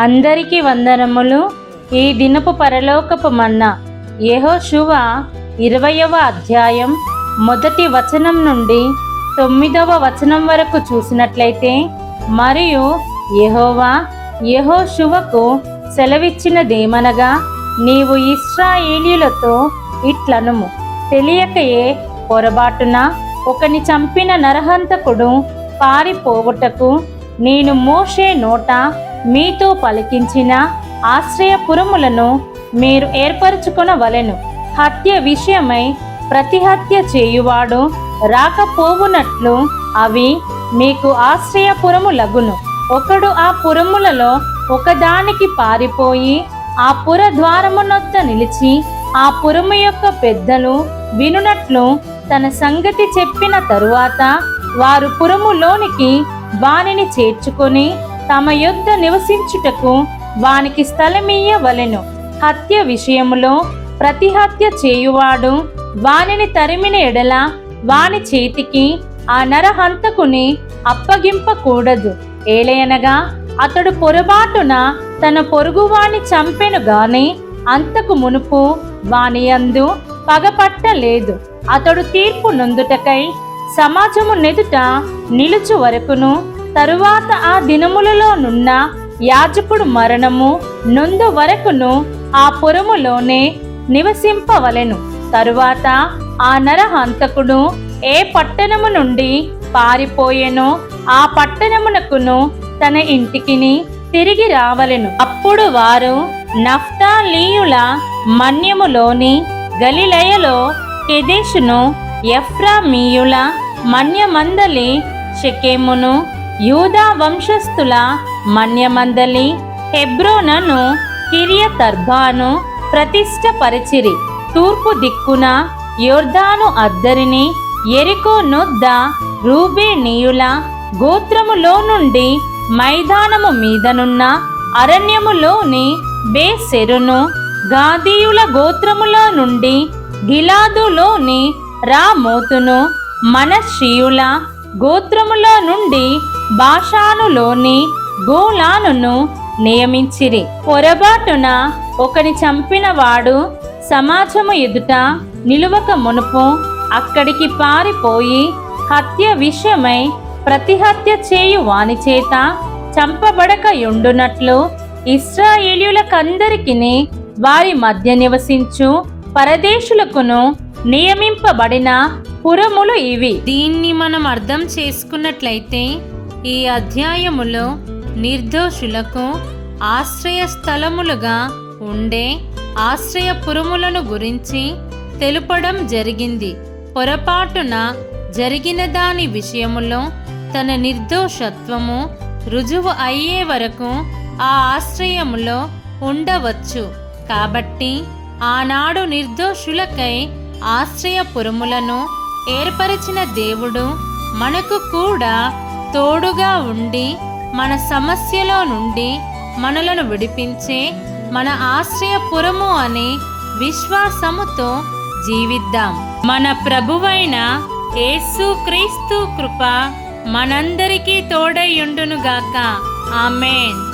అందరికీ వందనములు. ఈ దినపు పరలోకపు మన్న యెహోషువ ఇరవయవ అధ్యాయం మొదటి వచనం నుండి తొమ్మిదవ వచనం వరకు చూసినట్లయితే మరియు యెహోవా యెహోషువకు సెలవిచ్చినదేమనగా నీవు ఇస్రాయేలీలతో ఇట్లనుము. తెలియకయే పొరబాటున ఒకని చంపిన నరహంతకుడు పారిపోవుటకు నేను మోషే నోట మీతో పలికించిన ఆశ్రయపురములను మీరు ఏర్పరచుకొనవలెను. హత్య విషయమై ప్రతిహత్య చేయువాడు రాకపోవునట్లు అవి మీకు ఆశ్రయపురములగును ఒకడు ఆ పురములలో ఒకదానికి పారిపోయి ఆ పుర ద్వారమునొద్ద నిలిచి ఆ పురము యొక్క పెద్దలు వినునట్లు తన సంగతి చెప్పిన తరువాత వారు పురములోనికి వానిని చేర్చుకొని తమ యొద్ద నివసించుటకు వానికి స్థలమీయవలెను హత్య విషయములో ప్రతిహత్య చేయువాడు వానిని తరిమిన ఎడల వాని చేతికి ఆ నరహంతకుని అప్పగింపకూడదు. ఏలయనగా అతడు పొరబాటున తన పొరుగువాణి చంపెను గాని అంతకు మునుపు వాని యందు పగపట్టలేదు. అతడు తీర్పు నొందుటకై సమాజము నెదుట నిలుచు వరకును తరువాత ఆ దినములలో నున్న యాజకుడు మరణము నుందు వరకును ఆ పురములోనే నివసింపవలెను. తరువాత ఆ నరహంతకుడు ఏ పట్టణము నుండి పారిపోయెనో ఆ పట్టణమునకును తన ఇంటికిని తిరిగి రావలెను. అప్పుడు వారు నఫ్తాలీయుల మన్యములోని గలిలయలో కెదేశును ఎఫ్రామీయుల మన్యమందలి షకేమును యూదా వంశస్థుల మన్యమందలి హెబ్రోనను కిరియతర్బాను ప్రతిష్టపరిచిరి. తూర్పు దిక్కున యోర్దాను అద్దరిని ఎరికో నొద్ద రూబేనీయుల గోత్రములో నుండి మైదానము మీదనున్న అరణ్యములోని బేసెరును గాదీయుల గోత్రములో నుండి గిలాదులోని రామోతును మనశ్రీయుల గోత్రములో నుండి భాషానులోని గోలానును నియమించిరి. పొరబాటున ఒకని చంపిన వాడు సమాజము ఎదుట నిలువక మునుపు అక్కడికి పారిపోయి హత్య విషయమై ప్రతిహత్య చేయు వాని చేత చంపబడక యుండునట్లు ఇస్రాయేలీయులకందరికి వారి మధ్య నివసించు పరదేశులకును నియమింపబడిన పురములు ఇవి. దీన్ని మనం అర్థం చేసుకున్నట్లయితే ఈ అధ్యాయములో నిర్దోషులకు ఆశ్రయస్థలములుగా ఉండే ఆశ్రయపురములను గురించి తెలుపడం జరిగింది. పొరపాటున జరిగిన దాని విషయములో తన నిర్దోషత్వము రుజువు అయ్యే వరకు ఆ ఆశ్రయములో ఉండవచ్చు. కాబట్టి ఆనాడు నిర్దోషులకై ఆశ్రయపురములను ఏర్పరిచిన దేవుడు మనకు కూడా తోడుగా ఉండి మన సమస్యలో నుండి మనలను విడిపించే మన ఆశ్రయపురము అనే విశ్వాసముతో జీవిద్దాం. మన ప్రభువైన యేసు క్రీస్తు కృప మనందరికీ తోడయుండునుగాక ఆమెన్.